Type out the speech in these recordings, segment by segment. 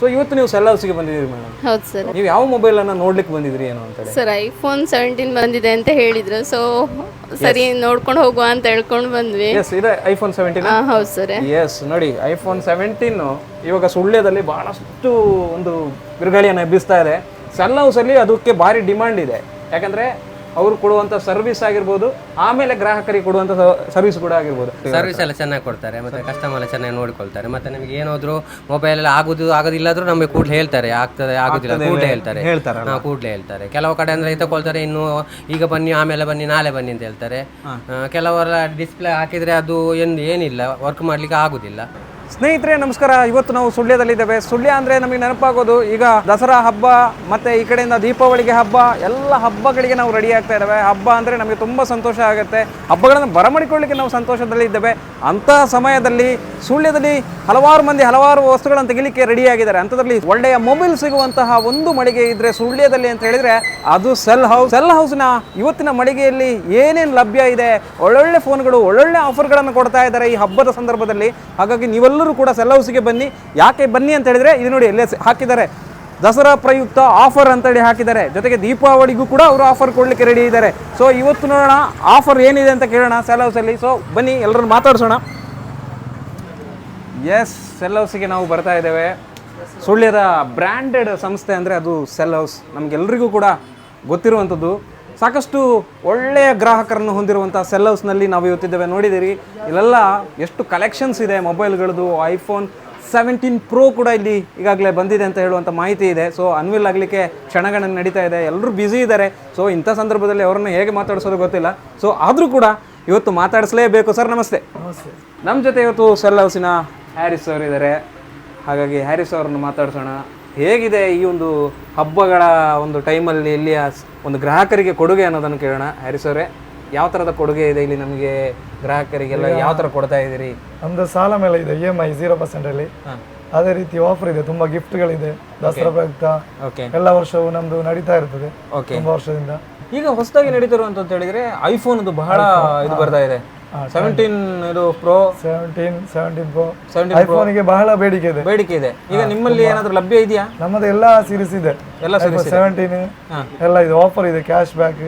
So ಇವತ್ತು ನೀವು cell ಹೌಸ್ಗೆ ಬಂದಿದ್ದೀರಿ ಮೇಡಮ್ ಹೌದು ಸರ್ ನೀವು ಯಾವ ಮೊಬೈಲ್ ಅನ್ನ ನೋಡ್ಲಿಕ್ಕೆ ಬಂದಿದ್ರಿ ಏನು ಅಂತ ಸರ್ ಐಫೋನ್ ಸೆವೆಂಟೀನ್ ಬಂದಿದೆ ಅಂತ ಹೇಳಿದ್ರು. ಸೊ ಸರಿ ನೋಡ್ಕೊಂಡು ಹೋಗುವ ಅಂತ ಹೇಳ್ಕೊಂಡು ಬಂದ್ವಿ. ಎಸ್ ಇದೆ ಐಫೋನ್ ಸೆವೆಂಟೀನ್ ಹೌದು ಸರ್ ಎಸ್ ನೋಡಿ ಐಫೋನ್ ಸೆವೆಂಟೀನ್ ಇವಾಗ ಸುಳ್ಳ್ಯದಲ್ಲಿ ಬಹಳಷ್ಟು ಒಂದು ಬಿರುಗಾಳಿಯನ್ನು ಎಬ್ಬಿಸ್ತಾ ಇದೆ. ಸೆಲ್ ಹೌಸಲ್ಲಿ ಅದಕ್ಕೆ ಭಾರಿ ಡಿಮಾಂಡ್ ಇದೆ. ಯಾಕಂದ್ರೆ ಅವರು ಕೊಡುವಂತ ಸರ್ವಿಸ್ ಆಗಿರ್ಬೋದು ಆಮೇಲೆ ಗ್ರಾಹಕರಿಗೆ ಕೊಡುವಂತ ಸರ್ವಿಸ್ ಕೂಡ ಆಗಿರ್ಬೋದು. ಸರ್ವಿಸ್ ಎಲ್ಲ ಚೆನ್ನಾಗಿ ಕೊಡ್ತಾರೆ ಮತ್ತೆ ಕಸ್ಟಮರ್ ಎಲ್ಲ ಚೆನ್ನಾಗಿ ನೋಡ್ಕೊಳ್ತಾರೆ. ಮತ್ತೆ ನಿಮ್ಗೆ ಏನಾದ್ರು ಮೊಬೈಲ್ ಎಲ್ಲ ಆಗುದು ಆಗೋದಿಲ್ಲಾದ್ರೂ ನಮಗೆ ಕೂಡಲೇ ಹೇಳ್ತಾರೆ ಆಗ್ತದೆ ಆಗುದಿಲ್ಲ ಕೂಡಲೇ ಹೇಳ್ತಾರೆ ಹೇಳ್ತಾರೆ. ಹಾ ಕೂಡಲೇ ಹೇಳ್ತಾರೆ. ಕೆಲವು ಕಡೆ ಅಂದ್ರೆ ತಗೊಳ್ತಾರೆ ಇನ್ನು ಈಗ ಬನ್ನಿ ಆಮೇಲೆ ಬನ್ನಿ ನಾಳೆ ಬನ್ನಿ ಅಂತ ಹೇಳ್ತಾರೆ. ಕೆಲವರ ಡಿಸ್ಪ್ಲೇ ಹಾಕಿದ್ರೆ ಅದು ಏನು ಏನಿಲ್ಲ ವರ್ಕ್ ಮಾಡ್ಲಿಕ್ಕೆ ಆಗುದಿಲ್ಲ. ಸ್ನೇಹಿತರೆ, ನಮಸ್ಕಾರ. ಇವತ್ತು ನಾವು ಸುಳ್ಯದಲ್ಲಿದ್ದೇವೆ. ಸುಳ್ಯ ಅಂದ್ರೆ ನಮಗೆ ನೆನಪಾಗೋದು, ಈಗ ದಸರಾ ಹಬ್ಬ, ಮತ್ತೆ ಈ ಕಡೆಯಿಂದ ದೀಪಾವಳಿಗೆ ಹಬ್ಬ, ಎಲ್ಲ ಹಬ್ಬಗಳಿಗೆ ನಾವು ರೆಡಿ ಆಗ್ತಾ ಇದ್ದೇವೆ. ಹಬ್ಬ ಅಂದ್ರೆ ನಮಗೆ ತುಂಬಾ ಸಂತೋಷ ಆಗುತ್ತೆ. ಹಬ್ಬಗಳನ್ನು ಬರಮಾಡಿಕೊಳ್ಳಿಕ್ಕೆ ನಾವು ಸಂತೋಷದಲ್ಲಿ ಇದ್ದೇವೆ. ಅಂತಹ ಸಮಯದಲ್ಲಿ, ಸುಳ್ಯದಲ್ಲಿ ಹಲವಾರು ಮಂದಿ ಹಲವಾರು ವಸ್ತುಗಳನ್ನು ತೆಗಿಲಿಕ್ಕೆ ರೆಡಿ ಆಗಿದ್ದಾರೆ. ಅಂಥದ್ರಲ್ಲಿ ಒಳ್ಳೆಯ ಮೊಬೈಲ್ ಸಿಗುವಂತಹ ಒಂದು ಮಳಿಗೆ ಇದ್ರೆ ಸುಳ್ಯದಲ್ಲಿ ಅಂತ ಹೇಳಿದ್ರೆ, ಅದು ಸೆಲ್ ಹೌಸ್ ಸೆಲ್ ಹೌಸ್ನ ಇವತ್ತಿನ ಮಳಿಗೆಯಲ್ಲಿ ಏನೇನು ಲಭ್ಯ ಇದೆ, ಒಳ್ಳೊಳ್ಳೆ ಫೋನ್ಗಳು ಒಳ್ಳೊಳ್ಳೆ ಆಫರ್ಗಳನ್ನು ಕೊಡ್ತಾ ಇದ್ದಾರೆ ಈ ಹಬ್ಬದ ಸಂದರ್ಭದಲ್ಲಿ. ಹಾಗಾಗಿ ನೀವೆಲ್ಲರೂ ಕೂಡ ಸೆಲ್ ಹೌಸ್ಗೆ ಬನ್ನಿ. ಯಾಕೆ ಬನ್ನಿ ಅಂತ ಹೇಳಿದ್ರೆ, ಇದು ನೋಡಿ ಎಲ್ಲೇ ಹಾಕಿದ್ದಾರೆ. ದಸರಾ ಪ್ರಯುಕ್ತ ಆಫರ್ ಅಂತೇಳಿ ಹಾಕಿದ್ದಾರೆ. ಜೊತೆಗೆ ದೀಪಾವಳಿಗೂ ಕೂಡ ಅವರು ಆಫರ್ ಕೊಡ್ಲಿಕ್ಕೆ ರೆಡಿ ಇದ್ದಾರೆ. ಸೊ ಇವತ್ತು ನೋಡೋಣ ಆಫರ್ ಏನಿದೆ ಅಂತ ಕೇಳೋಣ ಸೆಲ್ ಹೌಸಲ್ಲಿ ಸೊ ಬನ್ನಿ ಎಲ್ಲರೂ ಮಾತಾಡ್ಸೋಣ. ಎಸ್ ಸೆಲ್ ಹೌಸಿಗೆ ನಾವು ಬರ್ತಾ ಇದ್ದೇವೆ. ಸುಳ್ಯದ ಬ್ರ್ಯಾಂಡೆಡ್ ಸಂಸ್ಥೆ ಅಂದರೆ ಅದು ಸೆಲ್ ಹೌಸ್ ನಮಗೆಲ್ಲರಿಗೂ ಕೂಡ ಗೊತ್ತಿರುವಂಥದ್ದು. ಸಾಕಷ್ಟು ಒಳ್ಳೆಯ ಗ್ರಾಹಕರನ್ನು ಹೊಂದಿರುವಂಥ ಸೆಲ್ ಹೌಸ್ನಲ್ಲಿ ನಾವು ಇವತ್ತಿದ್ದೇವೆ. ನೋಡಿದ್ದೀರಿ ಇಲ್ಲೆಲ್ಲ ಎಷ್ಟು ಕಲೆಕ್ಷನ್ಸ್ ಇದೆ ಮೊಬೈಲ್ಗಳದ್ದು ಐಫೋನ್ ಸೆವೆಂಟೀನ್ ಪ್ರೋ ಕೂಡ ಇಲ್ಲಿ ಈಗಾಗಲೇ ಬಂದಿದೆ ಅಂತ ಹೇಳುವಂಥ ಮಾಹಿತಿ ಇದೆ. ಸೊ ಅನ್ವಿಲ್ ಆಗಲಿಕ್ಕೆ ಕ್ಷಣಗಳನ್ನು ನಡೀತಾ ಇದೆ. ಎಲ್ಲರೂ ಬ್ಯುಸಿ ಇದ್ದಾರೆ. ಸೊ ಇಂಥ ಸಂದರ್ಭದಲ್ಲಿ ಅವರನ್ನು ಹೇಗೆ ಮಾತಾಡಿಸೋದು ಗೊತ್ತಿಲ್ಲ. ಸೊ ಆದರೂ ಕೂಡ ಇವತ್ತು ಮಾತಾಡಿಸಲೇಬೇಕು. ಸರ್ ನಮಸ್ತೆ. ನಮ್ಮ ಜೊತೆ ಇವತ್ತು ಸೆಲ್ ಹೌಸಿನ ಹ್ಯಾರಿಸ್ ಅವರು ಇದ್ದಾರೆ ಹಾಗಾಗಿ ಹ್ಯಾರಿಸ್ ಅವರನ್ನು ಮಾತಾಡ್ಸೋಣ. ಹೇಗಿದೆ ಈ ಒಂದು ಹಬ್ಬಗಳ ಒಂದು ಟೈಮಲ್ಲಿ ಇಲ್ಲಿಯ ಸ್- ಒಂದು ಗ್ರಾಹಕರಿಗೆ ಕೊಡುಗೆ ಅನ್ನೋದನ್ನು ಕೇಳೋಣ. ಹ್ಯಾರಿಸ್ ಅವರೇ ಯಾವ ಥರದ ಕೊಡುಗೆ ಇದೆ ಇಲ್ಲಿ ನಮಗೆ ಗ್ರಾಹಕರಿಗೆಲ್ಲ? ಯಾವ ಥರ ಕೊಡ್ತಾ ಇದ್ದೀರಿ? ನಮ್ಮದು ಸಾಲ ಮೇಲೆ ಇದೆ ಇ ಎಂ ಐ ಜೀರೋ ಪರ್ಸೆಂಟಲ್ಲಿ ಅದೇ ರೀತಿ ಆಫರ್ ಇದೆ ತುಂಬಾ ಗಿಫ್ಟ್ಗಳಿದೆ ದಸರಾ ಪ್ರಯುಕ್ತ ಓಕೆ ಎಲ್ಲ ವರ್ಷವೂ ನಮ್ದು ನಡೀತಾ ಇರ್ತದೆ. ಓಕೆ ತುಂಬಾ ವರ್ಷದಿಂದ. ಈಗ ಹೊಸದಾಗಿ ನಡೀತಿರುವಂತ ಹೇಳಿದ್ರೆ ಐಫೋನ್ ಬಹಳ ಇದು ಬರ್ತಾ ಇದೆ. ಸೆವೆಂಟೀನ್ ಇದು pro seventeen seventeen pro seventeen ಐಫೋನ್ಗೆ ಬಹಳ ಬೇಡಿಕೆ ಇದೆ. ಬೇಡಿಕೆ ಇದೆ. ಈಗ ನಿಮ್ಮಲ್ಲಿ ಏನಾದರೂ ಲಭ್ಯ ಇದೆಯಾ? ನಮ್ಮದು ಎಲ್ಲಾ ಸೀರೀಸ್ ಇದೆ. ಎಲ್ಲ ಸೆವೆಂಟೀನ್ ಎಲ್ಲ ಇದೆ ಆಫರ್ ಇದೆ ಕ್ಯಾಶ್ ಬ್ಯಾಕ್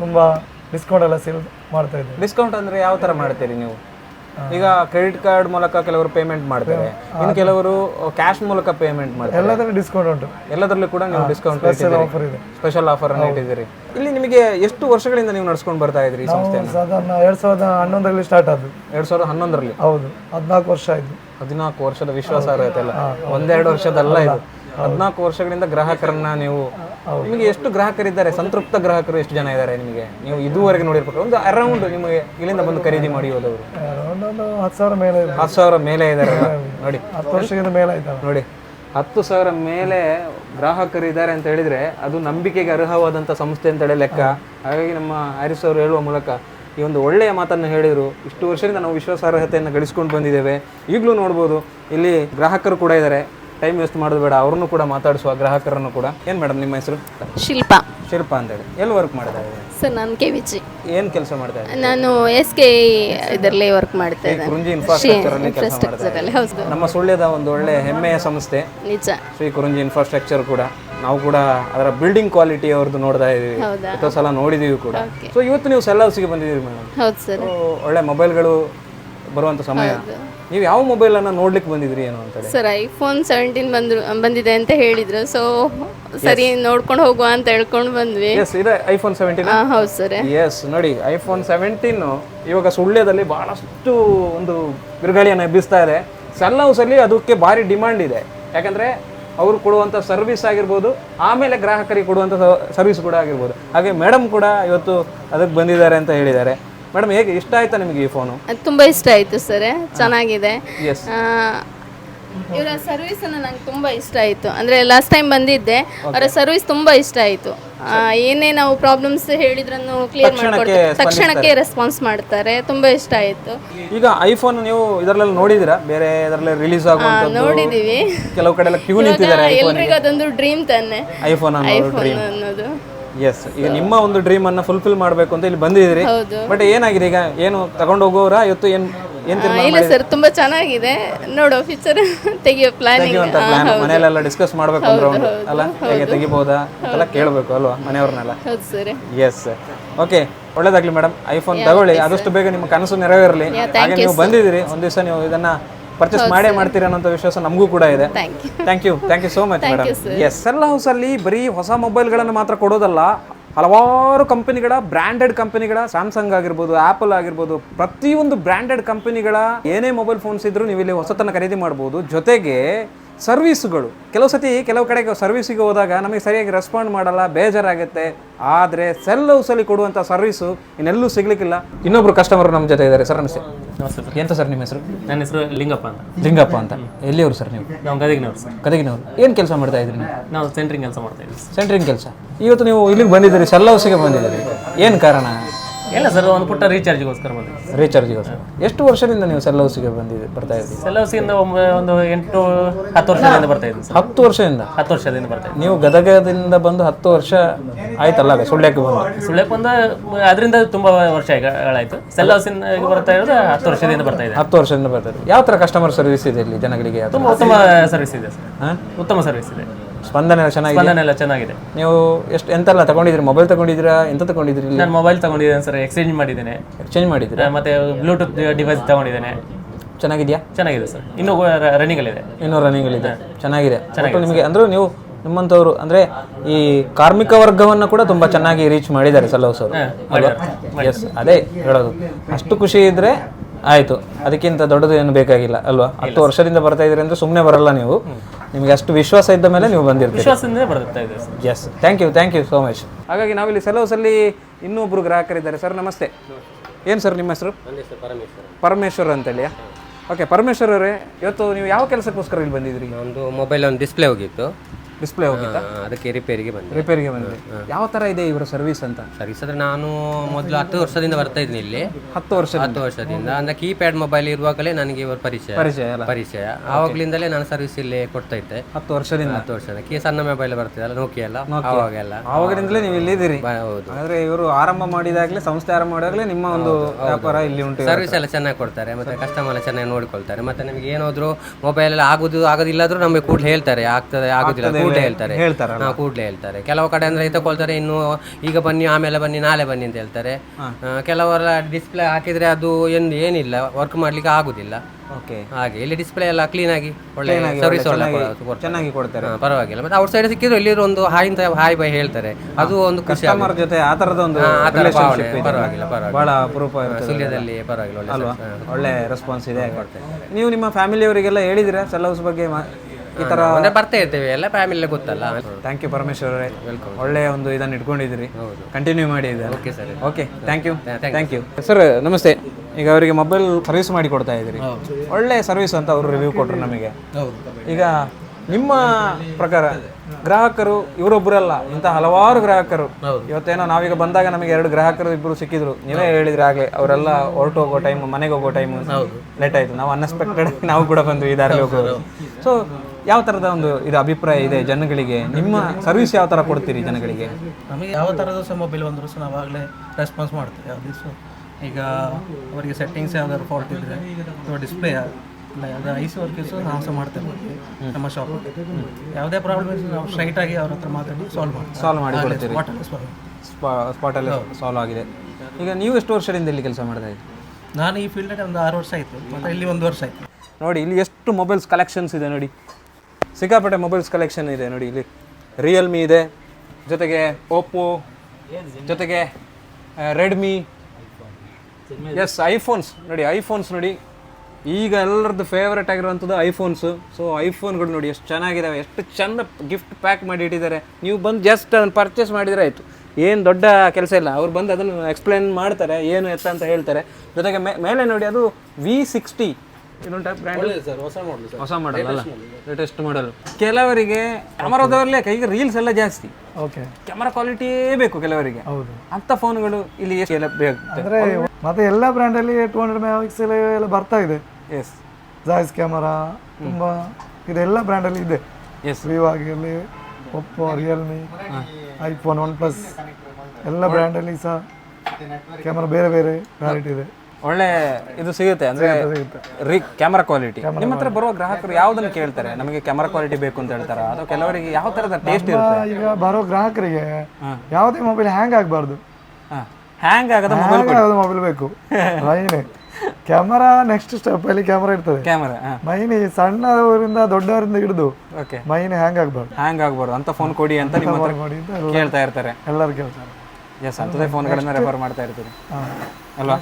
ತುಂಬಾ ಡಿಸ್ಕೌಂಟ್ ಎಲ್ಲ ಸೇಲ್ ಮಾಡ್ತಾ ಇದೆ ಡಿಸ್ಕೌಂಟ್ ಅಂದ್ರೆ ಯಾವ ತರ ಮಾಡ್ತೀರಿ ನೀವು? ಈಗ ಕ್ರೆಡಿಟ್ ಕಾರ್ಡ್ ಮೂಲಕ ಕೆಲವರು ಪೇಮೆಂಟ್ ಮಾಡ್ತಾರೆ. ಇನ್ನು ಕೆಲವರು ಕ್ಯಾಶ್ ಮೂಲಕ ಪೇಮೆಂಟ್ ಮಾಡ್ತಾರೆ. ಎಲ್ಲದರಲ್ಲೂ ಡಿಸ್ಕೌಂಟ್ ಉಂಟು. ಎಲ್ಲದರಲ್ಲೂ ಕೂಡ ನೀವು ಡಿಸ್ಕೌಂಟ್ ಆಫರ್ ಇದೆ. ಸ್ಪೆಷಲ್ ಆಫರ್ ಅನ್ನು ಇಟ್ಟಿದ್ದೀರಿ. ಇಲ್ಲಿ ನಿಮಗೆ ಎಷ್ಟು ವರ್ಷಗಳಿಂದ ನೀವು ನಡ್ಸ್ಕೊಂಡು ಬರ್ತಾ ಇದ್ರಿ ಈ ಸಂಸ್ಥೆ ನಾವು ಸಾಧಾರಣ ಎರಡ್ ಸಾವಿರದ ಹನ್ನೊಂದರಲ್ಲಿ ಸ್ಟಾರ್ಟ್ ಆದ್ದು. ಎರಡ್ ಸಾವಿರದ ಹನ್ನೊಂದರಲ್ಲಿ? ಹೌದು. ಹದಿನಾಲ್ಕು ವರ್ಷ ಆಯ್ತು. ಹದಿನಾಲ್ಕು ವರ್ಷದ ವಿಶ್ವಾಸಾರ್ಹತೆ ಅಲ್ಲ. ಒಂದೆರಡು ವರ್ಷದಲ್ಲ ಇದು. ಹದಿನಾಲ್ಕು ವರ್ಷಗಳಿಂದ ಗ್ರಾಹಕರನ್ನ ನೀವು ನಿಮಗೆ ಎಷ್ಟು ಗ್ರಾಹಕರಿದ್ದಾರೆ? ಸಂತೃಪ್ತ ಗ್ರಾಹಕರು ಎಷ್ಟು ಜನ ಇದ್ದಾರೆ ನಿಮಗೆ? ನೀವು ಇದುವರೆಗೆ ನೋಡಿರ್ಬೇಕು ಒಂದು ಅರೌಂಡ್ ನಿಮಗೆ ಇಲ್ಲಿಂದ ಬಂದು ಖರೀದಿ ಮಾಡಿ ಹೋದವರು ಒಂದು ಹತ್ತು ಸಾವಿರ ಮೇಲೆ. ಹತ್ತು ಸಾವಿರ ಮೇಲೆ ಇದ್ದಾರೆ. ನೋಡಿ. ಹತ್ತು ವರ್ಷಕ್ಕಿಂತ ಮೇಲೆ ಇದ್ದಾರೆ ನೋಡಿ. ಹತ್ತು ಸಾವಿರ ಮೇಲೆ ಗ್ರಾಹಕರು ಇದ್ದಾರೆ ಅಂತ ಹೇಳಿದ್ರೆ ಅದು ನಂಬಿಕೆಗೆ ಅರ್ಹವಾದಂಥ ಸಂಸ್ಥೆ ಅಂತ ಹೇಳಿ ಲೆಕ್ಕ. ಹಾಗಾಗಿ ನಮ್ಮ ಹರೀಶ್ ಅವರು ಹೇಳುವ ಮೂಲಕ ಈ ಒಂದು ಒಳ್ಳೆಯ ಮಾತನ್ನು ಹೇಳಿದರು. ಇಷ್ಟು ವರ್ಷದಿಂದ ನಾವು ವಿಶ್ವಾಸಾರ್ಹತೆಯನ್ನು ಗಳಿಸ್ಕೊಂಡು ಬಂದಿದ್ದೇವೆ. ಈಗಲೂ ನೋಡ್ಬೋದು. ಇಲ್ಲಿ ಗ್ರಾಹಕರು ಕೂಡ ಇದ್ದಾರೆ. ಟೈಮ್ ವೇಸ್ಟ್ ಮಾಡೋದು ಬೇಡ ಅವ್ರನ್ನು ಕೂಡ ಮಾತಾಡಿಸುವ ಗ್ರಾಹಕರನ್ನು ಕೂಡ. ಏನ್ ಮೇಡಮ್ ನಿಮ್ಮ ಹೆಸರು? ಶಿಲ್ಪ. ಶಿಲ್ಪ ಅಂತೇಳಿ ಎಲ್ಲಿ ವರ್ಕ್ ಮಾಡ್ತಾ ಇದ್ದಾರೆ? ಸರ್ ನಾನು ಕೆ ವಿ ಜಿ ಏನು ಕೆಲಸ ಮಾಡ್ತಾ ಇದ್ದಾರೆ? ನಾನು ಎಸ್ ಕೆ ಇದರಲ್ಲಿ ವರ್ಕ್ ಮಾಡ್ತಾ ಇದ್ದೀನಿ ಕುರುಂಜಿ ಇನ್ಫ್ರಾಸ್ಟ್ರಕ್ಚರ್ ಅಲ್ಲಿ ಕೆಲಸ ಮಾಡ್ತಾ ಹೌದು. ನಮ್ಮ ಸುಳ್ಯದ ಒಂದು ಒಳ್ಳೆ ಹೆಮ್ಮೆಯ ಸಂಸ್ಥೆ. ನಿಜ. ಶ್ರೀ ಕುರುಂಜಿ ಇನ್ಫ್ರಾಸ್ಟ್ರಕ್ಚರ್ ಕೂಡ. ನಾವು ಕೂಡ ಅದರ ಬಿಲ್ಡಿಂಗ್ ಕ್ವಾಲಿಟಿ ಅವ್ರದ್ದು ನೋಡ್ತಾ ಇದೀವಿ ಎಷ್ಟೋ ಸಲ ನೋಡಿದೀವಿ ಕೂಡ. ಸೊ ಇವತ್ತು ನೀವು ಸೆಲ್ ಹೌಸ್ಗೆ ಬಂದಿದ್ದೀರಿ ಮೇಡಮ್ ಹೌದು ಸರ್. ಒಳ್ಳೆ ಮೊಬೈಲ್ಗಳು ಬರುವಂತ ಸಮಯ. ನೀವು ಯಾವ ಮೊಬೈಲ್ ಅನ್ನ ನೋಡ್ಲಿಕ್ಕೆ ಬಂದಿದ್ರಿ ಏನು ಅಂತ ಸರ್ ಐಫೋನ್ ಸೆವೆಂಟೀನ್ ಬಂದ್ರು ಬಂದಿದೆ ಅಂತ ಹೇಳಿದ್ರು. ಸೊ ಸರಿ ನೋಡ್ಕೊಂಡು ಹೋಗುವ ಅಂತ ಹೇಳ್ಕೊಂಡು ಬಂದ್ವಿ. ಎಸ್ ಇದೆ ಐಫೋನ್ ಸೆವೆಂಟೀನ್ ಹೌದು ಸರ್. ಎಸ್ ನೋಡಿ ಐಫೋನ್ ಸೆವೆಂಟೀನ್ ಇವಾಗ ಸುಳ್ಳ್ಯದಲ್ಲಿ ಬಹಳಷ್ಟು ಒಂದು ಬಿರುಗಾಳಿಯನ್ನು ಎಬ್ಬಿಸ್ತಾ ಇದೆ. ಸೆಲ್ ಹೌಸಲ್ಲಿ ಅದಕ್ಕೆ ಭಾರಿ ಡಿಮಾಂಡ್ ಇದೆ. ಯಾಕಂದ್ರೆ ಅವರು ಕೊಡುವಂಥ ಸರ್ವಿಸ್ ಆಗಿರ್ಬೋದು ಆಮೇಲೆ ಗ್ರಾಹಕರಿಗೆ ಕೊಡುವಂಥ ಸರ್ವಿಸ್ ಕೂಡ ಆಗಿರ್ಬೋದು. ಹಾಗೆ ಮೇಡಮ್ ಕೂಡ ಇವತ್ತು ಅದಕ್ಕೆ ಬಂದಿದ್ದಾರೆ ಅಂತ ಹೇಳಿದ್ದಾರೆ. ಮೇಡಮ್ ಹೇಗೆ ಇಷ್ಟ ಆಯ್ತಾ ನಿಮಗೆ ಈ ಫೋನು ತುಂಬ ಇಷ್ಟ ಆಯ್ತು ಸರ್ ಚೆನ್ನಾಗಿದೆ. ಎಸ್ ಇವರ ಸರ್ವಿಸ್ ನಂಗೆ ತುಂಬಾ ಇಷ್ಟ ಆಯ್ತು. ಅಂದ್ರೆ ಲಾಸ್ಟ್ ಟೈಮ್ ಬಂದಿದ್ದೆ ಅವರ ಸರ್ವಿಸ್ ತುಂಬಾ ಇಷ್ಟ ಆಯ್ತು. ಏನೇ ನಾವು ಪ್ರಾಬ್ಲಮ್ಸ್ ಹೇಳಿದ್ರನ್ನು ಕ್ಲಿಯರ್ ಮಾಡ್ಕೊಡ್ತಾರೆ ತಕ್ಷಣಕ್ಕೆ ರೆಸ್ಪಾನ್ಸ್ ಮಾಡ್ತಾರೆ. ತುಂಬಾ ಇಷ್ಟ ಆಯ್ತು. ಈಗ ಐಫೋನ್ ನೀವು ಇದರಲ್ಲೆಲ್ಲ ನೋಡಿದ್ದೀರಾ? ಬೇರೆ ಇದರಲ್ಲಿ ರಿಲೀಸ್ ಆಗುವಂಥದ್ದು? ನೋಡಿದೀವಿ ಕೆಲವು ಕಡೆ ಎಲ್ಲ ಕ್ಯೂ ನಿಂತಿದ್ದಾರೆ ಎಲ್ಲರಿಗೂ ಅದೊಂದು ಡ್ರೀಮ್ ತಾನೆ. ಐಫೋನ್ ಐಫೋನ್ ಅನ್ನೋದು. ಎಸ್ ಈಗ ನಿಮ್ಮ ಒಂದು ಡ್ರೀಮ್ ಅನ್ನ ಫುಲ್ಫಿಲ್ ಮಾಡಬೇಕು ಅಂತ ಇಲ್ಲಿ ಬಂದಿದ್ದೀರಿ. ಹೌದು. ಬಟ್ ಏನಾಗಿದೆ? ಈಗ ಏನು ತಗೊಂಡು ಹೋಗೋರ? ಇವತ್ತು ಏನು ಏನು ಆ, ಇಲ್ಲ ಸರ್ ತುಂಬಾ ಚೆನ್ನಾಗಿದೆ. ನೋಡೋ ಫ್ಯೂಚರ್ ತೆಗಿಯೋ ಪ್ಲಾನಿಂಗ್ ತೆಗಿಯುವಂತ ಪ್ಲಾನ್ ಮನೆಯಲ್ಲೆಲ್ಲ ಡಿಸ್ಕಸ್ ಮಾಡ್ಬೇಕು ಅಂದ್ರೆ ಅಲ್ಲ? ಹೇಗೆ ತೆಗಿಬೋದಾ? ಅಂತೆಲ್ಲ ಕೇಳಬೇಕು ಅಲ್ವಾ ಮನೆಯವ್ರನ್ನೆಲ್ಲ? ಹೌದು ಸರ್ ಎಸ್ ಓಕೆ ಒಳ್ಳೇದಾಗ್ಲಿ ಮೇಡಮ್ ಐಫೋನ್ ತಗೊಳ್ಳಿ. ಆದಷ್ಟು ಬೇಗ ನಿಮ್ಮ ಕನಸು ನೆರವೇರಲಿ. ಹಾಗೆ ನೀವು ಬಂದಿದ್ದೀರಿ. ಒಂದ್ ದಿವಸ ನೀವು ಇದನ್ನ ಪರ್ಚೇಸ್ ಮಾಡೇ ಮಾಡ್ತೀರಾ ಅನ್ನೋ ವಿಶ್ವಾಸ ನಮಗೂ ಕೂಡ ಇದೆ. Thank you thank you so much madam yes cell ಹೌಸಲ್ಲಿ ಬರೀ ಹೊಸ ಮೊಬೈಲ್ಗಳನ್ನು ಮಾತ್ರ ಕೊಡೋದಲ್ಲ ಹಲವಾರು ಕಂಪನಿಗಳ ಬ್ರ್ಯಾಂಡೆಡ್ ಕಂಪನಿಗಳ ಸ್ಯಾಮ್ಸಂಗ್ ಆಗಿರ್ಬೋದು ಆಪಲ್ ಆಗಿರ್ಬೋದು ಪ್ರತಿಯೊಂದು ಬ್ರ್ಯಾಂಡೆಡ್ ಕಂಪನಿಗಳ ಏನೇ ಮೊಬೈಲ್ ಫೋನ್ಸ್ ಇದ್ರೂ ನೀವು ಇಲ್ಲಿ ಹೊಸತನ್ನು ಖರೀದಿ ಮಾಡ್ಬೋದು. ಜೊತೆಗೆ ಸರ್ವಿಸ್ಗಳು ಕೆಲವು ಸತಿ ಕೆಲವು ಕಡೆಗೆ ಸರ್ವಿಸಿಗೆ ಹೋದಾಗ ನಮಗೆ ಸರಿಯಾಗಿ ರೆಸ್ಪಾಂಡ್ ಮಾಡಲ್ಲ ಬೇಜಾರಾಗುತ್ತೆ. ಆದರೆ ಸೆಲ್ ಹೌಸಲ್ಲಿ ಕೊಡುವಂಥ ಸರ್ವಿಸು ಇನ್ನೆಲ್ಲೂ ಸಿಗ್ಲಿಕ್ಕಿಲ್ಲ. ಇನ್ನೊಬ್ರು ಕಸ್ಟಮರ್ ನಮ್ಮ ಜೊತೆ ಇದ್ದಾರೆ ಸರ್ ನಮಸ್ತೆ. ನಮಸ್ತೆ ಸರ್. ಎಂತ ಸರ್ ನಿಮ್ಮ ಹೆಸರು? ನನ್ನ ಹೆಸರು ಲಿಂಗಪ್ಪ ಅಂತ. ಲಿಂಗಪ್ಪ ಅಂತ. ಎಲ್ಲಿಯವರು ಸರ್ ನೀವು? ನಾವು ಗದಗಿನವ್ರು ಸರ್. ಗದಗಿನವರು. ಏನು ಕೆಲಸ ಮಾಡ್ತಾ ಇದ್ರಿ ನೀವು? ನಾವು ಸೆಂಟ್ರಿಂಗ್ ಕೆಲಸ ಮಾಡ್ತಾ ಇದ್ದೀವಿ. ಸೆಂಟ್ರಿಂಗ್ ಕೆಲಸ. ಇವತ್ತು ನೀವು ಇಲ್ಲಿಗೆ ಬಂದಿದ್ದೀರಿ ಸಲ್ಲವಸಿಗೆ ಬಂದಿದ್ದೀರಿ. ಏನು ಕಾರಣ? ಇಲ್ಲ ಸರ್ ಒಂದು ಪುಟ್ಟ ರೀಚಾರ್ಜ್ಗೋಸ್ಕರ ಬಂದಿದೆ. ರೀಚಾರ್ಜ್ಗೋಸ್ಕರ ಎಷ್ಟು ವರ್ಷದಿಂದ ನೀವು ಸೆಲ್ ಹೌಸ್ಗೆ ಬಂದಿದ್ದು ಬರ್ತಾ ಇದ್ದೀವಿ ಸೆಲ್ ಸೆಲವಸಿಯಿಂದ ಒಂದು ಎಂಟು ಹತ್ತು ವರ್ಷದಿಂದ ಬರ್ತಾ ಇದ್ದೀವಿ ಸರ್. ಹತ್ತು ವರ್ಷದಿಂದ? ಹತ್ತು ವರ್ಷದಿಂದ ಬರ್ತಾ ಇದ್ದೀನಿ. ನೀವು ಗದಗದಿಂದ ಬಂದು ಹತ್ತು ವರ್ಷ ಆಯ್ತಲ್ಲ ಅದೇ ಸುಳ್ಯಕ್ಕೆ ಬಂದು? ಸುಳ್ಯಕ್ಕೆ ಬಂದ ಅದರಿಂದ ತುಂಬ ವರ್ಷ ಸೆಲ್ ಹೌಸಿಂದ ಬರ್ತಾ ಇರೋದು ಹತ್ತು ವರ್ಷದಿಂದ ಬರ್ತಾ ಇದೆ. ಹತ್ತು ವರ್ಷದಿಂದ ಬರ್ತಾ ಇದೆ. ಯಾವ ಥರ ಕಸ್ಟಮರ್ ಸರ್ವಿಸ್ ಇದೆ ಇಲ್ಲಿ ಜನಗಳಿಗೆ? ತುಂಬ ಉತ್ತಮ ಸರ್ವಿಸ್ ಇದೆ ಸರ್. ಹಾ? ಉತ್ತಮ ಸರ್ವಿಸ್ ಇದೆ. ಸ್ಪಂದನೆ ಚೆನ್ನಾಗಿದೆ ಸ್ಪಂದನೆ ಎಲ್ಲ ಚೆನ್ನಾಗಿದೆ. ನೀವು ಎಷ್ಟು ಎಂತೆಲ್ಲ ತಗೊಂಡಿದ್ರಿ ಮೊಬೈಲ್ ತಗೊಂಡಿದ್ದೀರಾ? ಎಂತ ತಗೊಂಡಿದ್ರಿ ನಾನು ಮೊಬೈಲ್ ತಗೊಂಡಿದ್ದೇನೆ ಸರ್ ಎಕ್ಸ್ಚೇಂಜ್ ಮಾಡಿದ್ದೇನೆ. ಎಕ್ಸ್ಚೇಂಜ್ ಮಾಡಿದ್ದೀರಾ? ಮತ್ತೆ ಬ್ಲೂಟೂತ್ ಡಿವೈಸ್ ತಗೊಂಡಿದ್ದೇನೆ. ಚೆನ್ನಾಗಿದೆಯಾ? ಚೆನ್ನಾಗಿದೆ ಸರ್. ಇನ್ನೂ ರನ್ನಿಂಗಲ್ಲಿದೆ ಇನ್ನೂ ರನ್ನಿಂಗಲ್ಲಿದೆ ಚೆನ್ನಾಗಿದೆ. ಒಟ್ಟು ನಿಮಗೆ ಅಂದ್ರೆ ನೀವು ನಿಮ್ಮಂಥವ್ರು ಅಂದ್ರೆ ಈ ಕಾರ್ಮಿಕ ವರ್ಗವನ್ನ ಕೂಡ ತುಂಬಾ ಚೆನ್ನಾಗಿ ರೀಚ್ ಮಾಡಿದ್ದಾರೆ ಸಲೋ ಸರ್. ಎಸ್ ಅದೇ ಹೇಳೋದು. ಅಷ್ಟು ಖುಷಿ ಇದ್ರೆ ಆಯ್ತು. ಅದಕ್ಕಿಂತ ದೊಡ್ಡದು ಏನು ಬೇಕಾಗಿಲ್ಲ ಅಲ್ವಾ? ಹತ್ತು ವರ್ಷದಿಂದ ಬರ್ತಾ ಇದ್ರೆ ಅಂದ್ರೆ ಸುಮ್ಮನೆ ಬರಲ್ಲ ನೀವು. ನಿಮಗೆ ಅಷ್ಟು ವಿಶ್ವಾಸ ಇದ್ದ ಮೇಲೆ ನೀವು ಬಂದಿರ್ತೀರಿ. ವಿಶ್ವಾಸದಿಂದ ಬರ್ತಾ ಇದೆ sir. Yes thank you thank you so much ಹಾಗಾಗಿ ನಾವಿಲ್ಲಿ ಸೆಲವ್ಸಲ್ಲಿ ಇನ್ನೊಬ್ಬರು ಗ್ರಾಹಕರಿದ್ದಾರೆ. ಸರ್ ನಮಸ್ತೆ. ಏನು ಸರ್ ನಿಮ್ಮ ಹೆಸರು? ಪರಮೇಶ್ವರ್. ಅಂತೇಳಿ. ಓಕೆ ಪರಮೇಶ್ವರ್ ಅವರೇ ಇವತ್ತು ನೀವು ಯಾವ ಕೆಲಸಕ್ಕೋಸ್ಕರ ಇಲ್ಲಿ ಬಂದಿದ್ರಿ? ಒಂದು ಮೊಬೈಲ್ ಒಂದು ಡಿಸ್ಪ್ಲೇ ಹೋಗಿತ್ತು. ಡಿಸ್ಪ್ಲೇ ಹೋಗಿತ್ತಾ? ಅದಕ್ಕೆ ರಿಪೇರಿಗೆ ಬಂದೆ. ರಿಪೇರಿಗೆ ಬಂದೆ. ಯಾವ ತರ ಇದೆ ಇವರ ಸರ್ವಿಸ್ ಅಂತ? ಸರ್ವಿಸ್ ಅಂದ್ರೆ ನಾನು ಮೊದಲು ಹತ್ತು ವರ್ಷದಿಂದ ಬರ್ತಾ ಇದ್ದೀನಿ ಇಲ್ಲಿ. ಹತ್ತು ವರ್ಷ ಹತ್ತು ವರ್ಷದಿಂದ. ಅಂದ್ರೆ ಕೀಪ್ಯಾಡ್ ಮೊಬೈಲ್ ಇರುವಾಗಲೇ ನನಗೆ ಇವರು ಪರಿಚಯ. ಪರಿಚಯ ಅಲ್ಲ ಪರಿಚಯ. ಆವಾಗ್ಲಿಂದಲೇ ನಾನು ಸರ್ವಿಸ್ ಇಲ್ಲಿ ಕೊಡ್ತಾ ಇದ್ದೆ. ಹತ್ತು ವರ್ಷದಿಂದ. ಹತ್ತು ವರ್ಷದ. ಕೀ ಸಣ್ಣ ಮೊಬೈಲ್ ಬರ್ತಿದಲ್ಲ ನೋಕಿಯ ಎಲ್ಲ. ಆವಾಗೆಲ್ಲ. ಆವಾಗಿಂದಲೇ ನೀವು ಇಲ್ಲಿ ಇದ್ದೀರಿ. ಹೌದು. ಆದರೆ ಇವರು ಆರಂಭ ಮಾಡಿದಾಗಲೇ ಸಂಸ್ಥೆ ಆರಂಭ ಮಾಡಿದಾಗಲೇ ನಿಮ್ಮ ಒಂದು ವ್ಯಾಪಾರ ಇಲ್ಲಿ ಉಂಟು ಸರ್ವಿಸ್ ಎಲ್ಲ ಚೆನ್ನಾಗಿ ಕೊಡ್ತಾರೆ ಮತ್ತೆ ಕಸ್ಟಮರ್ ಎಲ್ಲ ಚೆನ್ನಾಗಿ ನೋಡಿಕೊಳ್ತಾರೆ. ಮತ್ತೆ ನಿಮ್ಗೆ ಏನಾದ್ರು ಮೊಬೈಲ್ ಎಲ್ಲ ಆಗುದು ಆಗೋದಿಲ್ಲಾದ್ರೂ ನಮಗೆ ಕೂಡ ಹೇಳ್ತಾರೆ ಆಗ್ತದೆ ಆಗುದಿಲ್ಲ ಕೂಡಲೇ ಹೇಳ್ತಾರೆ ಹೇಳ್ತಾರೆ. ಹಾ ಕೂಡಲೇ ಹೇಳ್ತಾರೆ. ಕೆಲವು ಕಡೆ ಅಂದ್ರೆ ತಗೊಳ್ತಾರೆ ಇನ್ನು ಈಗ ಬನ್ನಿ ಆಮೇಲೆ ಬನ್ನಿ ನಾಳೆ ಬನ್ನಿ ಅಂತ ಹೇಳ್ತಾರೆ. ಆ, ಕೆಲವರ ಡಿಸ್ಪ್ಲೇ ಹಾಕಿದ್ರೆ ಅದು ಏನು ಏನಿಲ್ಲ ವರ್ಕ್ ಮಾಡ್ಲಿಕ್ಕೆ ಆಗುದಿಲ್ಲ. ಓಕೆ ಹಾಗೆ ಇಲ್ಲಿ ಡಿಸ್ಪ್ಲೇ ಎಲ್ಲ ಕ್ಲೀನ್ ಆಗಿ ಒಳ್ಳೆ ಸರ್ವಿಸ್ ಒಳ್ಳೆ ಕೊಡ್ತಾರೆ. ಚೆನ್ನಾಗಿ ಕೊಡ್ತಾರೆ. ಹಾ, ಪರವಾಗಿಲ್ಲ. ಮತ್ತೆ ಔಟ್ ಸೈಡ್ ಸಿಕ್ಕಿದ್ರು ಇಲ್ಲಿ ಒಂದು ಹಾಯ್ ಅಂತ ಹಾಯ್ ಬೈ ಹೇಳ್ತಾರೆ. ಅದು ಒಂದು ಖುಷಿ ಕಸ್ಟಮರ್ ಜೊತೆ ಆ ತರದ ಒಂದು ಹಾ, ಆ ಥರ relationship ಇದೆ. ಪರವಾಗಿಲ್ಲ, ಪರವಾಗಿಲ್ಲ. ಬಹಳ ಅಪರೂಪ ಇರ್ತದೆ ಸುಳ್ಯದಲ್ಲಿ ಪರವಾಗಿಲ್ಲ ಒಳ್ಳೆ ಅಲ್ವಾ? ಒಳ್ಳೆ ರೆಸ್ಪಾನ್ಸ್ ಇದೆ. ನೀವು ನಿಮ್ಮ ಫ್ಯಾಮಿಲಿಯವರಿಗೆಲ್ಲ ಹೇಳಿದಿರಾ ಸೆಲ್ ಹೌಸ್ ಬಗ್ಗೆ ಮಾ- ಈ ಥರ ಅಂದ್ರೆ ಬರ್ತಾ ಇರ್ತೇವೆ ಎಲ್ಲ ಫ್ಯಾಮಿಲಿ ಗೊತ್ತಲ್ಲ. ಥ್ಯಾಂಕ್ ಯು ಪರಮೇಶ್ವರ್ ಅವರೇ. ಒಳ್ಳೆ ಒಂದು ಇದನ್ನು ಇಟ್ಕೊಂಡಿದ್ದೀರಿ ಕಂಟಿನ್ಯೂ ಮಾಡಿ ಇದೆ okay sir okay thank you thank you sir ನಮಸ್ತೆ. ಈಗ ಅವರಿಗೆ ಮೊಬೈಲ್ ಸರ್ವಿಸ್ ಮಾಡಿ ಕೊಡ್ತಾ ಇದ್ದೀರಿ. ಒಳ್ಳೆ ಸರ್ವಿಸ್ ಅಂತ ಅವರು ರಿವ್ಯೂ ಕೊಟ್ಟರು ನಮಗೆ. ಈಗ ನಿಮ್ಮ ಪ್ರಕಾರ ಗ್ರಾಹಕರು ಇವರೊಬ್ಬರಲ್ಲ ಇಂಥ ಹಲವಾರು ಗ್ರಾಹಕರು. ಇವತ್ತೇನೋ ನಾವೀಗ ಬಂದಾಗ ನಮಗೆ ಎರಡು ಗ್ರಾಹಕರು ಇಬ್ಬರು ಸಿಕ್ಕಿದ್ರು. ನೀವೇ ಹೇಳಿದ್ರೆ ಆಗ್ಲಿ ಅವರೆಲ್ಲ ಹೊರಟು ಹೋಗೋ ಟೈಮ್ ಮನೆಗೆ ಹೋಗೋ ಟೈಮ್ ಲೇಟ್ ಆಯ್ತು. ನಾವು ಅನ್ಎಕ್ಸ್ಪೆಕ್ಟೆಡ್ ನಾವು ಕೂಡ ಬಂದ್ವಿ ಈ ದಾರಿಲಿ ಹೋಗೋದು ಸೊ ಯಾವ ಥರದ ಒಂದು ಇದು ಅಭಿಪ್ರಾಯ ಇದೆ ಜನಗಳಿಗೆ? ನಿಮ್ಮ ಸರ್ವಿಸ್ ಯಾವ ಥರ ಕೊಡ್ತೀರಿ ಜನಗಳಿಗೆ? ನಮಗೆ ಯಾವ ಥರದ ಸಹ ಮೊಬೈಲ್ ಬಂದರೂ ಸಹ ನಾವಾಗಲೇ ರೆಸ್ಪಾನ್ಸ್ ಮಾಡ್ತೀವಿ. ಯಾವುದೇ ಸೊ ಈಗ ಅವರಿಗೆ ಸೆಟ್ಟಿಂಗ್ಸ್ ಯಾವ್ದಾದ್ರು ಫಾಲ್ಟ್ ಇದ್ದರೆ ಅಥವಾ ಡಿಸ್ಪ್ಲೇ ಇಲ್ಲ ಯಾವುದೇ ನಾವು ಸಹ ಮಾಡ್ತೇವೆ. ನಮ್ಮ ಶಾಪ್ ಯಾವುದೇ ಪ್ರಾಬ್ಲಮ್ ಇದ್ರೂ ನಾವು ಸ್ಟ್ರೈಟ್ ಆಗಿ ಅವ್ರ ಹತ್ರ ಮಾತಾಡಿ ಸಾಲ್ವ್ ಮಾಡ್ತೀವಿ. ಸಾಲ್ವ್ ಮಾಡಿ ಕೊಡ್ತೀರಿ. ಸ್ಪಾ ಸ್ಪಾಟಲ್ಲಿ ಸಾಲ್ವ್ ಆಗಿದೆ. ಈಗ ನೀವು ಎಷ್ಟು ವರ್ಷದಿಂದ ಇಲ್ಲಿ ಕೆಲಸ ಮಾಡ್ತಾ ಇದ್ದೀರಿ? ನಾನು ಈ ಫೀಲ್ಡಲ್ಲಿ ಒಂದು ಆರು ವರ್ಷ ಆಯಿತು. ಮತ್ತು ಇಲ್ಲಿ ಒಂದು ವರ್ಷ ಆಯಿತು. ನೋಡಿ ಇಲ್ಲಿ ಎಷ್ಟು ಮೊಬೈಲ್ಸ್ ಕಲೆಕ್ಷನ್ಸ್ ಇದೆ ನೋಡಿ. ಸಿಕ್ಕಾಪಟ್ಟೆ ಮೊಬೈಲ್ಸ್ ಕಲೆಕ್ಷನ್ ಇದೆ ನೋಡಿ ಇಲ್ಲಿ. ರಿಯಲ್ಮಿ ಇದೆ. ಜೊತೆಗೆ ಓಪೋ ಜೊತೆಗೆ ರೆಡ್ಮಿ ಎಸ್ ಐಫೋನ್ಸ್ ನೋಡಿ ಐಫೋನ್ಸ್ ನೋಡಿ. ಈಗ ಎಲ್ಲರದ್ದು ಫೇವ್ರೆಟ್ ಆಗಿರುವಂಥದ್ದು ಐಫೋನ್ಸು ಸೊ ಐಫೋನ್ಗಳು ನೋಡಿ ಎಷ್ಟು ಚೆನ್ನಾಗಿದ್ದಾವೆ ಎಷ್ಟು ಚೆಂದ ಗಿಫ್ಟ್ ಪ್ಯಾಕ್ ಮಾಡಿ ಇಟ್ಟಿದ್ದಾರೆ. ನೀವು ಬಂದು ಜಸ್ಟ್ ಅದನ್ನು ಪರ್ಚೇಸ್ ಮಾಡಿದರೆ ಆಯಿತು. ಏನು ದೊಡ್ಡ ಕೆಲಸ ಇಲ್ಲ. ಅವ್ರು ಬಂದು ಅದನ್ನು ಎಕ್ಸ್ಪ್ಲೇನ್ ಮಾಡ್ತಾರೆ. ಏನು ಎತ್ತ ಅಂತ ಹೇಳ್ತಾರೆ. ಜೊತೆಗೆ ಮೇಲೆ ನೋಡಿ ಅದು ವಿ ಸಿಕ್ಸ್ಟಿ ಇದೊಂದು ಬ್ರ್ಯಾಂಡ್ ಹೊಸ ಮಾಡಲ್ ಅಲ್ಲ? ಲೇಟೆಸ್ಟ್ ಮಾಡಲ್ ಕೆಲವರಿಗೆ ಕ್ಯಾಮರಾದವರಲ್ಲೇ ಕೈಗೆ ರೀಲ್ಸ್ ಎಲ್ಲ ಜಾಸ್ತಿ. ಓಕೆ ಕ್ಯಾಮರಾ ಕ್ವಾಲಿಟಿಯೇ ಬೇಕು ಕೆಲವರಿಗೆ. ಹೌದು. ಅಂಥ ಫೋನ್ಗಳು ಇಲ್ಲಿ ಎಷ್ಟು ಎಲ್ಲ ಬೇಕು? ಅಂದರೆ ಮತ್ತೆ ಎಲ್ಲ ಬ್ರ್ಯಾಂಡಲ್ಲಿ ಟೂ ಹಂಡ್ರೆಡ್ ಮೆಗಾಪಿಕ್ಸೆಲ್ ಎಲ್ಲ ಬರ್ತಾ ಇದೆ. ಎಸ್ ಜಾಯ್ಸ್ ಕ್ಯಾಮರಾ ತುಂಬ ಇದೆಲ್ಲ ಬ್ರ್ಯಾಂಡಲ್ಲಿ ಇದೆ. ಎಸ್ ವಿವೋ ಆಗಿರಲಿ Oppo Realme iPhone OnePlus ಎಲ್ಲ ಬ್ರ್ಯಾಂಡಲ್ಲಿ ಸಹ ಕ್ಯಾಮರಾ ಬೇರೆ ಬೇರೆ ಕ್ವಾಲಿಟಿ ಇದೆ. ಒಳ್ಳೆ ಇದು ಸಿಗುತ್ತೆ ಅಂದ್ರೆ ರಿ ಕ್ಯಾಮರಾ ಕ್ವಾಲಿಟಿ ನಿಮ್ಮ ಹತ್ರ ಬರುವ ಗ್ರಾಹಕರು ಯಾವ್ದನ್ನ ಕೇಳ್ತಾರೆ? ನಮಗೆ ಕ್ಯಾಮರಾ ಕ್ವಾಲಿಟಿ ಬೇಕು ಅಂತ ಹೇಳ್ತಾರ? ಅದು ಕೆಲವರಿಗೆ ಯಾವ ತರದ ಟೇಸ್ಟ್ ಇರುತ್ತೆ? ಈಗ ಬರೋ ಗ್ರಾಹಕರಿಗೆ ಯಾವುದೇ ಮೊಬೈಲ್ ಹ್ಯಾಂಗ್ ಆಗಬಾರ್ದು. ಹ್ಯಾಂಗ್ ಆಗದ ಆಗೋದು ಮೊಬೈಲ್ ಬೇಕು. ಮೈನೆ ಕ್ಯಾಮರಾ ನೆಕ್ಸ್ಟ್ ಸ್ಟೆಪ್ ಅಲ್ಲಿ ಕ್ಯಾಮರಾ ಇರ್ತದೆ. ಕ್ಯಾಮರಾ ಮೈನಿ ಸಣ್ಣವರಿಂದ ದೊಡ್ಡವರಿಂದ ಹಿಡಿದು ಓಕೆ ಮೈನ್ ಹ್ಯಾಂಗ್ ಆಗಬಾರ್ದು. ಹ್ಯಾಂಗ್ ಆಗಬಾರ್ದು. ಅಂತ ಫೋನ್ ಕೊಡಿ ಅಂತ ನಿಮ್ಮ ಹತ್ರ ಮಾಡಿ ಅಂತ ಕೇಳ್ತಾ ಇರ್ತಾರೆ. ಎಲ್ಲರೂ ಕೇಳ್ತಾರೆ. ಎಸ್ ಅಂತದೇ ಫೋನ್ಗಳನ್ನ ರೆಫರ್ ಮಾಡ್ತಾ ಇರ್ತೀರಿ. ಅಲ್ವಾ?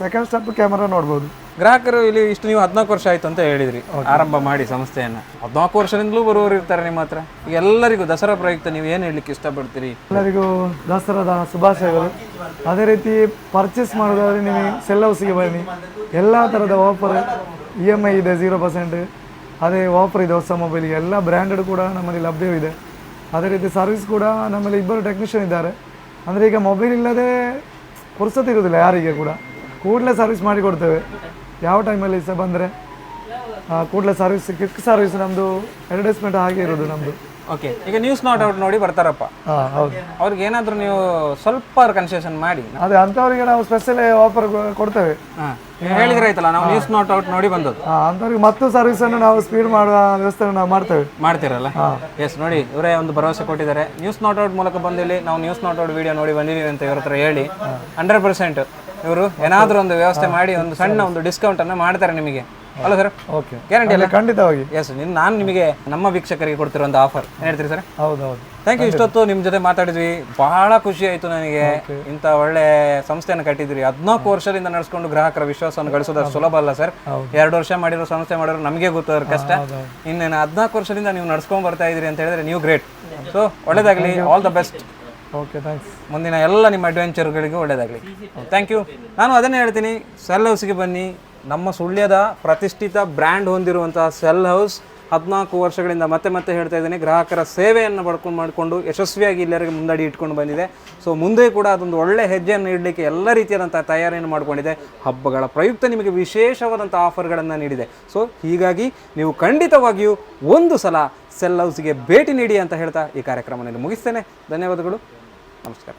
ಸೆಕೆಂಡ್ ಸ್ಟೆಪ್ ಕ್ಯಾಮರಾ ನೋಡ್ಬೋದು. ಗ್ರಾಹಕರು ಇಲ್ಲಿ ಇಷ್ಟು ನೀವು ಹದಿನಾಲ್ಕು ವರ್ಷ ಆಯ್ತು ಅಂತ ಹೇಳಿದ್ರಿ. ಆರಂಭ ಮಾಡಿ ಸಂಸ್ಥೆಯನ್ನ. ಹದಿನಾಲ್ಕು ವರ್ಷದಿಂದಲೂ ಬರುವವರು ಇರ್ತಾರೆ ನಿಮ್ಮ ಹತ್ರ. ಈಗ ಎಲ್ಲರಿಗೂ ದಸರಾ ಪ್ರಯುಕ್ತ ನೀವು ಏನು ಹೇಳಲಿಕ್ಕೆ ಇಷ್ಟಪಡ್ತೀರಿ? ಎಲ್ಲರಿಗೂ ದಸರಾದ ಶುಭಾಶಯಗಳು. ಅದೇ ರೀತಿ ಪರ್ಚೇಸ್ ಮಾಡೋದಾದ್ರೆ ನೀವು ಸೆಲ್ ಹೌಸಿಗೆ ಬನ್ನಿ. ಎಲ್ಲ ಥರದ ಆಫರ್ ಇ ಎಂ ಐ ಇದೆ ಝೀರೋ ಪರ್ಸೆಂಟ್ ಅದೇ ಆಫರ್ ಇದೆ ಹೊಸ ಮೊಬೈಲಿಗೆ ಎಲ್ಲ ಬ್ರ್ಯಾಂಡೆಡ್ ಕೂಡ ನಮ್ಮಲ್ಲಿ ಲಭ್ಯವಿದೆ. ಅದೇ ರೀತಿ ಸರ್ವಿಸ್ ಕೂಡ ನಮ್ಮಲ್ಲಿ ಇಬ್ಬರು ಟೆಕ್ನಿಷಿಯನ್ ಇದ್ದಾರೆ. ಅಂದರೆ ಈಗ ಮೊಬೈಲ್ ಇಲ್ಲದೆ ಇರೋದಿಲ್ಲ ಯಾರಿಗೆ ಕೂಡ. ಕೂಡಲೇ ಸರ್ವಿಸ್ ಮಾಡಿ ಕೊಡ್ತೇವೆ. ಯಾವ ಟೈಮಲ್ಲಿ ಸಹ ಬಂದರೆ? ಕೂಡಲೇ ಸರ್ವಿಸ್ ಕ್ವಿಕ್ ಸರ್ವಿಸ್ ನಮ್ಮದು ಅಡ್ವರ್ಟೈಸ್ಮೆಂಟ್ ಹಾಗೆ ಇರೋದು ನಮ್ಮದು ಓಕೆ ಈಗ ನ್ಯೂಸ್ ನಾಟ್ ಔಟ್ ನೋಡಿ ಬರ್ತಾರಪ್ಪ. ಹಾಂ ಹೌದು. ಅವ್ರಿಗೆ ಏನಾದರೂ ನೀವು ಸ್ವಲ್ಪ ಕನ್ಸೆಷನ್ ಮಾಡಿ. ಅದೇ ಅಂಥವರಿಗೆ ನಾವು ಸ್ಪೆಷಲ್ ಆಫರ್ ಕೊಡ್ತೇವೆ. ಹಾಂ ಹೇಳಿದ್ರೆ ಆಯ್ತಲ್ಲ ನಾವು ನ್ಯೂಸ್ ನಾಟ್ ಔಟ್ ನೋಡಿ ಬಂದದ್ದು. ಅವರಿಗೆ ಅಂಥವ್ರಿಗೆ ಮತ್ತು ಸರ್ವಿಸನ್ನು ನಾವು ಸ್ಪೀಡ್ ಮಾಡುವ ವ್ಯವಸ್ಥೆ ನಾವು ಮಾಡ್ತೇವೆ. ಮಾಡ್ತೀರಲ್ಲ? ಎಸ್ ನೋಡಿ ಇವರೇ ಒಂದು ಭರವಸೆ ಕೊಟ್ಟಿದ್ದಾರೆ. ನ್ಯೂಸ್ ನಾಟ್ ಔಟ್ ಮೂಲಕ ಬಂದಿಲ್ಲಿ ನಾವು ನ್ಯೂಸ್ ನಾಟ್ ಔಟ್ ವಿಡಿಯೋ ನೋಡಿ ಬಂದಿದ್ದೀವಿ ಅಂತ ಇವ್ರ ಹತ್ರ ಹೇಳಿ ಹಂಡ್ರೆಡ್ ಪರ್ಸೆಂಟ್ ಇವರು ಏನಾದರೂ ಒಂದು ವ್ಯವಸ್ಥೆ ಮಾಡಿ ಒಂದು ಸಣ್ಣ ಒಂದು ಡಿಸ್ಕೌಂಟ್ ಅನ್ನು ಮಾಡ್ತಾರೆ ನಿಮಗೆ. ಅಲ್ಲ ಸರ್. ಓಕೆ. ಗ್ಯಾರಂಟಿ ಅಲ್ಲ ಖಂಡಿತವಾಗಿ. ಎಸ್ ನಿನ್ ನಾನು ನಿಮಗೆ ನಮ್ಮ ವೀಕ್ಷಕರಿಗೆ ಕೊಡ್ತಿರೋ ಒಂದು ಆಫರ್ ಏನು ಹೇಳ್ತೀರಿ ಸರ್ ಹೌದು ಹೌದು. ಥ್ಯಾಂಕ್ ಯು ಇಷ್ಟೊತ್ತು ನಿಮ್ಮ ಜೊತೆ ಮಾತಾಡಿದ್ವಿ. ಬಹಳ ಖುಷಿ ಆಯಿತು ನನಗೆ. ಇಂಥ ಒಳ್ಳೆ ಸಂಸ್ಥೆಯನ್ನು ಕಟ್ಟಿದ್ರಿ ಹದಿನಾಲ್ಕು ವರ್ಷದಿಂದ ನಡೆಸ್ಕೊಂಡು ಗ್ರಾಹಕರ ವಿಶ್ವಾಸವನ್ನು ಗಳಿಸೋದು ಸುಲಭ ಅಲ್ಲ ಸರ್ ಎರಡು ವರ್ಷ ಮಾಡಿರೋ ಸಂಸ್ಥೆ ಮಾಡಿರೋ ನಮಗೆ ಗೊತ್ತು ಅದ್ರ ಕಷ್ಟ ಇನ್ನೇನು ಹದಿನಾಲ್ಕು ವರ್ಷದಿಂದ ನೀವು ನಡ್ಸ್ಕೊಂಡ್ ಬರ್ತಾ ಇದ್ರಿ ಅಂತ ಹೇಳಿದ್ರೆ ನೀವು ಗ್ರೇಟ್ ಸೊ ಒಳ್ಳೇದಾಗಲಿ. All the best okay thanks ಮುಂದಿನ ಎಲ್ಲ ನಿಮ್ಮ ಅಡ್ವೆಂಚರ್ಗಳಿಗೂ ಒಳ್ಳೇದಾಗಲಿ. ಥ್ಯಾಂಕ್ ಯು ನಾನು ಅದನ್ನೇ ಹೇಳ್ತೀನಿ. ಸೆಲ್ ಹೌಸ್ಗೆ ಬನ್ನಿ. ನಮ್ಮ ಸುಳ್ಯದ ಪ್ರತಿಷ್ಠಿತ ಬ್ರ್ಯಾಂಡ್ ಹೊಂದಿರುವಂತಹ ಸೆಲ್ ಹೌಸ್ ಹದಿನಾಲ್ಕು ವರ್ಷಗಳಿಂದ ಮತ್ತೆ ಮತ್ತೆ ಹೇಳ್ತಾ ಇದ್ದೀನಿ. ಗ್ರಾಹಕರ ಸೇವೆಯನ್ನು ಪಡ್ಕೊಂಡು ಮಾಡಿಕೊಂಡು ಯಶಸ್ವಿಯಾಗಿ ಇಲ್ಲರಿಗೆ ಮುಂದಡಿ ಇಟ್ಕೊಂಡು ಬಂದಿದೆ. ಸೊ ಮುಂದೆ ಕೂಡ ಅದೊಂದು ಒಳ್ಳೆ ಹೆಜ್ಜೆಯನ್ನು ಇಡಲಿಕ್ಕೆ ಎಲ್ಲ ರೀತಿಯಾದಂಥ ತಯಾರಿಯನ್ನು ಮಾಡಿಕೊಂಡಿದೆ. ಹಬ್ಬಗಳ ಪ್ರಯುಕ್ತ ನಿಮಗೆ ವಿಶೇಷವಾದಂಥ ಆಫರ್ಗಳನ್ನು ನೀಡಿದೆ. ಸೊ ಹೀಗಾಗಿ ನೀವು ಖಂಡಿತವಾಗಿಯೂ ಒಂದು ಸಲ ಸೆಲ್ ಹೌಸ್ಗೆ ಭೇಟಿ ನೀಡಿ ಅಂತ ಹೇಳ್ತಾ ಈ ಕಾರ್ಯಕ್ರಮವನ್ನು ಮುಗಿಸ್ತೇನೆ. ಧನ್ಯವಾದಗಳು. ನಮಸ್ಕಾರ.